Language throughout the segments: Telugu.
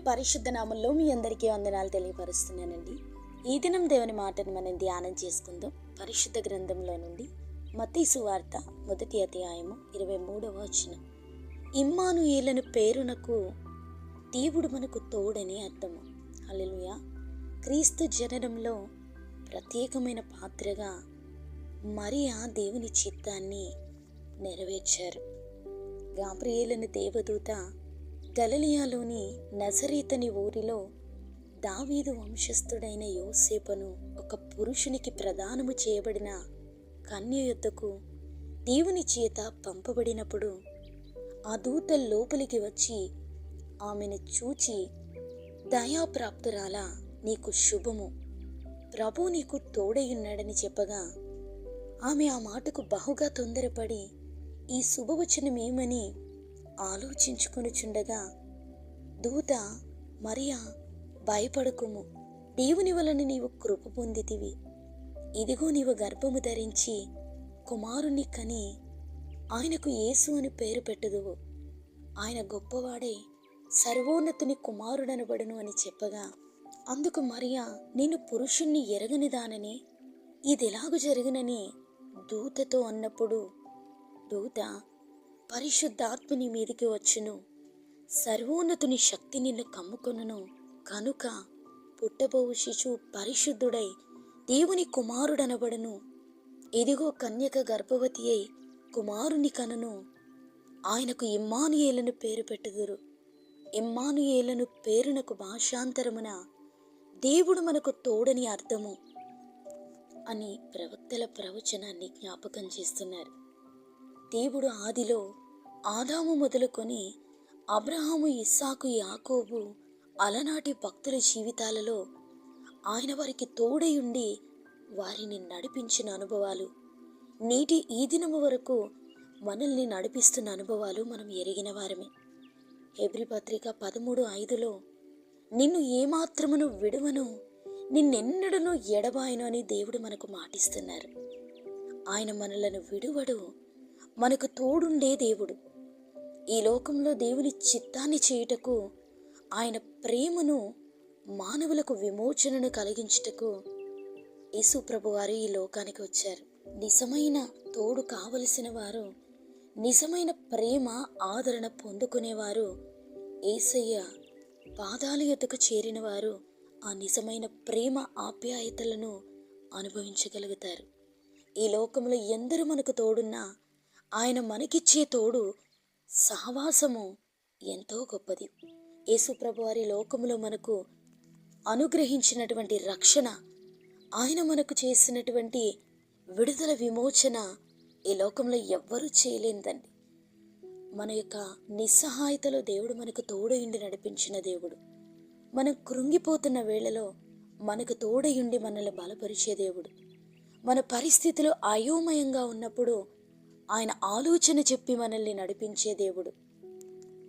పరిశుద్ధ నామంలో మీ అందరికీ వందనాలు తెలియపరుస్తున్నానండి. ఈ దినం దేవుని మాటను మనం ధ్యానం చేసుకుందాం. పరిశుద్ధ గ్రంథంలో నుండి మతీ సువార్త మొదటి అధ్యాయము ఇరవై మూడవ వచనం. ఇమ్మాను ఏలను పేరునకు దేవుడు మనకు తోడని అర్థము. అల్లెలుయ క్రీస్తు జననంలో ప్రత్యేకమైన పాత్రగా మరియా దేవుని చిత్తాన్ని నెరవేర్చారు. గాబ్రియేలని దేవదూత గలలియాలోని నజరీతని ఊరిలో దావీదు వంశస్థుడైన యోసేపను ఒక పురుషునికి ప్రదానము చేయబడిన కన్య యొద్దకు దేవుని చేత పంపబడినప్పుడు ఆ దూత లోపలికి వచ్చి ఆమెను చూచి దయాప్రాప్తురాల నీకు శుభము. ప్రభు నీకు తోడయున్నాడని చెప్పగా ఆమె ఆ మాటకు బహుగా తొందరపడి ఈ శుభవచనమేమని ఆలోచించుకొనుచుండగా దూత మరియా భయపడకుము. దేవుని వలన నీవు కృప పొందితివి. ఇదిగో నీవు గర్భము ధరించి కుమారుణ్ణి కని ఆయనకు యేసు అని పేరు పెట్టుదువు. ఆయన గొప్పవాడే సర్వోన్నతుని కుమారుడనబడును అని చెప్పగా అందుకు మరియా నేను పురుషుణ్ణి ఎరగనిదానని ఇదెలాగు జరిగినని దూతతో అన్నప్పుడు దూత పరిశుద్ధాత్మని మీదికి వచ్చును. సర్వోన్నతుని శక్తి నిన్ను కమ్ముకొనును. కనుక పుట్టబోవు శిశువు పరిశుద్ధుడై దేవుని కుమారుడనబడును. ఇదిగో కన్యక గర్భవతి అయి కుమారుని కనును. ఆయనకు ఇమ్మానుయేలను పేరు పెట్టుదురు. ఇమ్మానుయేలను పేరునకు భాషాంతరమున దేవుడు మనకు తోడని అర్థము అని ప్రవక్తల ప్రవచనాన్ని జ్ఞాపకం చేస్తున్నారు. దేవుడు ఆదిలో ఆదాము మొదలుకొని అబ్రహాము ఇస్సాకు యాకోబు అలనాటి భక్తుల జీవితాలలో ఆయన వారికి తోడై ఉండి వారిని నడిపించిన అనుభవాలు. నేటి ఈ దినము వరకు మనల్ని నడిపిస్తున్న అనుభవాలు మనం ఎరిగిన వారమే. హెబ్రి పత్రిక పదమూడు ఐదులో నిన్ను ఏమాత్రమును విడవను నిన్నెన్నడను ఎడబాయను అని దేవుడు మనకు మాటిస్తున్నారు. ఆయన మనలను విడువడు మనకు తోడుండే దేవుడు. ఈ లోకంలో దేవుని చిత్తాన్ని చేయుటకు ఆయన ప్రేమను మానవులకు విమోచనను కలిగించుటకు యేసుప్రభు వారు ఈ లోకానికి వచ్చారు. నిజమైన తోడు కావలసిన వారు నిజమైన ప్రేమ ఆదరణ పొందుకునేవారు ఏసయ్య పాదాల ఎద్దుకు చేరిన వారు ఆ నిజమైన ప్రేమ ఆప్యాయతలను అనుభవించగలుగుతారు. ఈ లోకంలో ఎందరు మనకు తోడున్నా ఆయన మనకిచ్చే తోడు సహవాసము ఎంతో గొప్పది. యేసుప్రభు వారి లోకములో మనకు అనుగ్రహించినటువంటి రక్షణ ఆయన మనకు చేసినటువంటి విడుదల విమోచన ఈ లోకంలో ఎవ్వరూ చేయలేనిదండి. మన యొక్క నిస్సహాయతలో దేవుడు మనకు తోడయుండి నడిపించిన దేవుడు. మనం కృంగిపోతున్న వేళలో మనకు తోడయుండి మనల్ని బలపరిచే దేవుడు. మన పరిస్థితులు అయోమయంగా ఉన్నప్పుడు ఆయన ఆలోచన చెప్పి మనల్ని నడిపించే దేవుడు.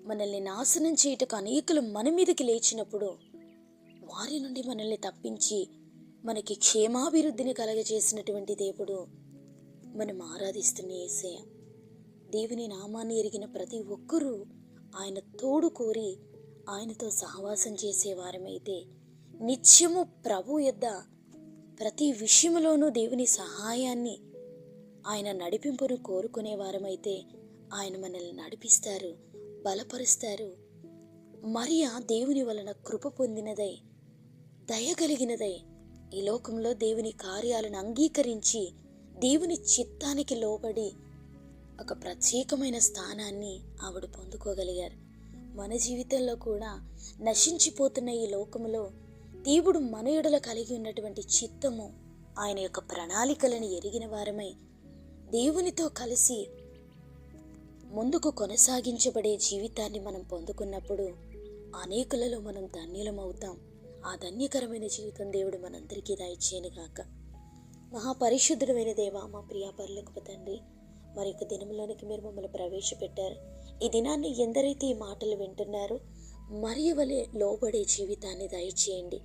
మనల్ని నాశనం చేయటకు అనేకులు మన మీదకి లేచినప్పుడు వారి నుండి మనల్ని తప్పించి మనకి క్షేమాభివృద్ధిని కలగజేసినటువంటి దేవుడు మనం ఆరాధిస్తున్న ఏసయ దేవుని నామాన్ని ఎరిగిన ప్రతి ఒక్కరూ ఆయన తోడు కోరి ఆయనతో సహవాసం చేసేవారమైతే నిత్యము ప్రభు యొద్ద ప్రతి విషయంలోనూ దేవుని సహాయాన్ని ఆయన నడిపింపును కోరుకునే వారమైతే ఆయన మనల్ని నడిపిస్తారు బలపరుస్తారు. మరియా దేవుని వలన కృప పొందినదై దయగలిగినదై ఈ లోకంలో దేవుని కార్యాలను అంగీకరించి దేవుని చిత్తానికి లోబడి ఒక ప్రత్యేకమైన స్థానాన్ని ఆవిడ పొందుకోగలిగారు. మన జీవితంలో కూడా నశించిపోతున్న ఈ లోకములో దేవుడు మన ఎడల కలిగి ఉన్నటువంటి చిత్తము ఆయన యొక్క ప్రణాళికలను ఎరిగిన వారమై దేవునితో కలిసి ముందుకు కొనసాగించబడే జీవితాన్ని మనం పొందుకున్నప్పుడు అనేకులలో మనం ధన్యులమవుతాం. ఆ ధన్యకరమైన జీవితం దేవుడు మనందరికీ దయచేయనుగాక మహాపరిశుద్ధుడమైన దేవా మా ప్రియాపర్లకు తండ్రి మరి యొక్క దినంలోనికి మీరు మమ్మల్ని ప్రవేశపెట్టారు. ఈ దినాన్ని ఎందరైతే ఈ మాటలు వింటున్నారో మరియు వలె లోబడే జీవితాన్ని దయచేయండి.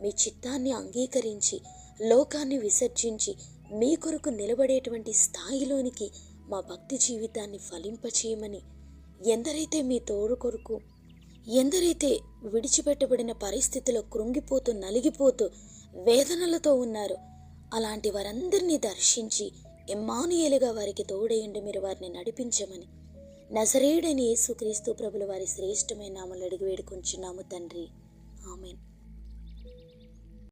మీ చిత్తాన్ని అంగీకరించి లోకాన్ని విసర్జించి మీ కొరకు నిలబడేటువంటి స్థాయిలోనికి మా భక్తి జీవితాన్ని ఫలింపచేయమని ఎందరైతే మీ తోడు కొరకు ఎందరైతే విడిచిపెట్టబడిన పరిస్థితిలో కృంగిపోతూ నలిగిపోతూ వేదనలతో ఉన్నారో అలాంటి వారందరినీ దర్శించి ఎమ్మానుయేలుగా వారికి తోడేయండి మీరు వారిని నడిపించమని నజరేడని యేసుక్రీస్తు ప్రభుల వారి శ్రేష్టమైన నామలు అడిగి వేడుకొంచున్నాము తండ్రి. ఆమెన్.